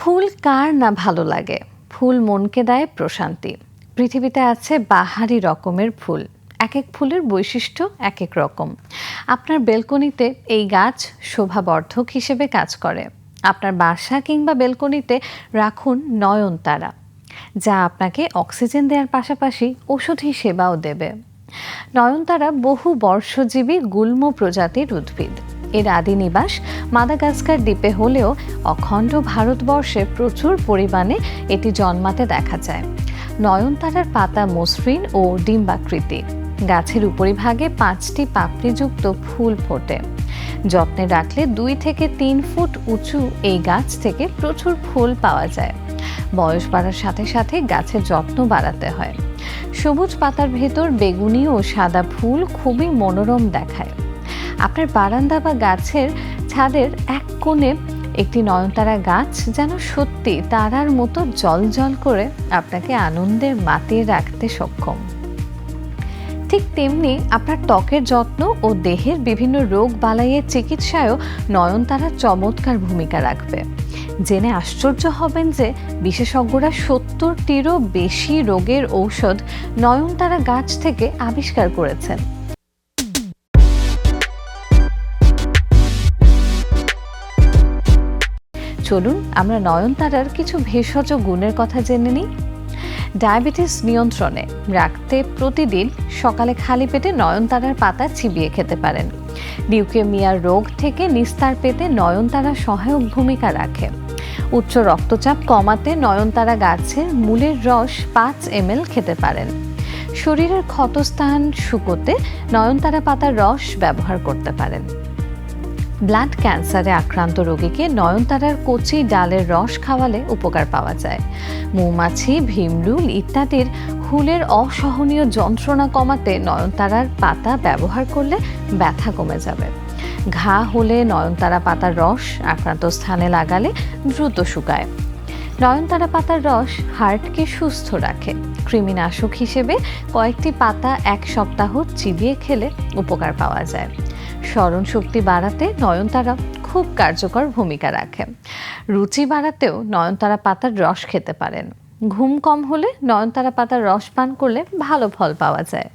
ফুল কার না ভালো লাগে? ফুল মনকে দেয় প্রশান্তি। পৃথিবীতে আছে বাহারি রকমের ফুল। এক এক ফুলের বৈশিষ্ট্য এক এক রকম। আপনার বেলকনিতে এই গাছ শোভাবর্ধক হিসেবে কাজ করে। আপনার বাসা কিংবা বেলকনিতে রাখুন নয়নতারা যা আপনাকে অক্সিজেন দেওয়ার পাশাপাশি ওষুধি সেবাও দেবে। নয়নতারা বহু বর্ষজীবী গুল্ম প্রজাতির উদ্ভিদ। এর আদি নিবাস মাদাগাস্কার দ্বীপে হলেও অখণ্ড ভারতবর্ষে প্রচুর পরিমাণে এটি জন্মাতে দেখা যায়। নয়নতারার পাতা মসৃণ ও ডিম্বাকৃতি। গাছের উপরিভাগে পাঁচটি পাপড়িযুক্ত ফুল ফোটে। যত্নে রাখলে দুই থেকে তিন ফুট উঁচু এই গাছ থেকে প্রচুর ফুল পাওয়া যায়। বয়স বাড়ার সাথে সাথে গাছের যত্ন বাড়াতে হয়। সবুজ পাতার ভেতর বেগুনি ও সাদা ফুল খুবই মনোরম দেখায়। আপনার বারান্দা বা গাছের ছাদের এক কোণে একটি নয়নতারা গাছ যেন সত্যি তারার মতো জল জল করে আপনাকে আনন্দের মাতিয়ে রাখতে সক্ষম। ঠিক তেমনি আপনার ত্বকের যত্ন ও দেহের বিভিন্ন রোগ বালাইয়ের চিকিৎসায়ও নয়নতারা চমৎকার ভূমিকা রাখবে। জেনে আশ্চর্য হবেন যে বিশেষজ্ঞরা সত্তরটিরও বেশি রোগের ঔষধ নয়নতারা গাছ থেকে আবিষ্কার করেছেন। চলুন, আমরা নয়নতারার কিছু ভেষজ গুণের কথা জেনে নিই। ডায়াবেটিস নিয়ন্ত্রণে রাখতে প্রতিদিন সকালে খালি পেটে নয়নতারার পাতা চিবিয়ে খেতে পারেন। লিউকেমিয়ার রোগ থেকে নিস্তার পেতে নয়নতারা সহায়ক ভূমিকা রাখে। উচ্চ রক্তচাপ কমাতে নয়নতারা গাছের মূলের রস পাঁচ এমএল খেতে পারেন। শরীরের ক্ষতস্থান শুকোতে নয়নতারা পাতার রস ব্যবহার করতে পারেন। ব্লাড ক্যান্সারে আক্রান্ত রোগীকে নয়নতারার কচি ডালের রস খাওয়ালে উপকার পাওয়া যায়। মৌমাছি, ভীমরুল ইত্যাদির হুলের অসহনীয় যন্ত্রণা কমাতে নয়নতারার পাতা ব্যবহার করলে ব্যথা কমে যাবে। ঘা হলে নয়নতারা পাতার রস আক্রান্ত স্থানে লাগালে দ্রুত শুকায়। নয়নতারা পাতার রস হার্টকে সুস্থ রাখে। কৃমিনাশক হিসেবে কয়েকটি পাতা এক সপ্তাহ চিবিয়ে খেলে উপকার পাওয়া যায়। স্মরণ শক্তি বাড়াতে নয়নতারা খুব কার্যকর ভূমিকা রাখে। রুচি বাড়াতেও নয়নতারা পাতার রস খেতে পারেন। ঘুম কম হলে নয়নতারা পাতার রস পান করলে ভালো ফল পাওয়া যায়।